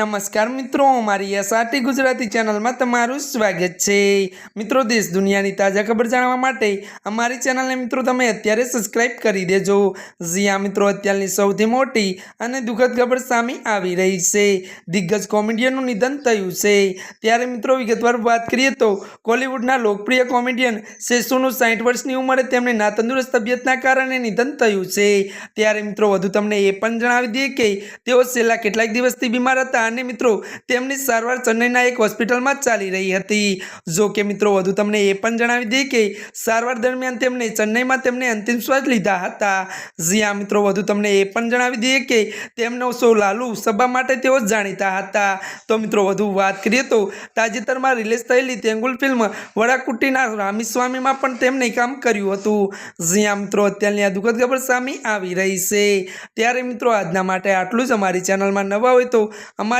નમસ્કાર મિત્રો મારી એસઆરટી ગુજરાતી ચેનલમાં તમારું સ્વાગત છે. મિત્રો, દેશ દુનિયાની તાજા ખબર જાણવા માટે અમારી ચેનલને મિત્રો તમે અત્યારે સબસ્ક્રાઇબ કરી દેજો. જ્યાં મિત્રો, અત્યારની સૌથી મોટી અને દુઃખદ ખબર સામે આવી રહી છે. દિગ્ગજ કોમેડિયનનું નિધન થયું છે. ત્યારે મિત્રો, વિગતવાર વાત કરીએ તો કોલિવૂડના લોકપ્રિય કોમેડિયન શેષુનું સાઠ વર્ષની ઉંમરે તેમને ના તંદુરસ્ત તબિયતના કારણે નિધન થયું છે. ત્યારે મિત્રો, વધુ તમને એ પણ જણાવી દઈએ કે તેઓ છેલ્લા કેટલાક દિવસથી બીમાર હતા અને મિત્રો, તેમની સારવાર ચેન્નઈના એક હોસ્પિટલમાં ચાલી રહી હતી. જો કે મિત્રો, વધુ તમને એ પણ જણાવી દઈએ કે સારવાર દરમિયાન તેમને ચેન્નઈમાં તેમને અંતિમ શ્વાસ લીધા હતા. જ્યાં મિત્રો, વધુ તમને એ પણ જણાવી દઈએ કે તેમનો શો લાલુ સભા માટે તેઓ જાણીતા હતા. તો મિત્રો, વધુ વાત કરીએ તો તાજેતરમાં રિલીઝ થયેલી તેંગુલ ફિલ્મ વડાકુટીના રામીસ્વામીમાં પણ તેમણે કામ કર્યું હતું. જ્યાં મિત્રો, અત્યારની આ દુઃખદ ખબર સામે આવી રહી છે. ત્યારે મિત્રો, આજના માટે આટલું જ. અમારી ચેનલમાં નવા હોય તો અમારી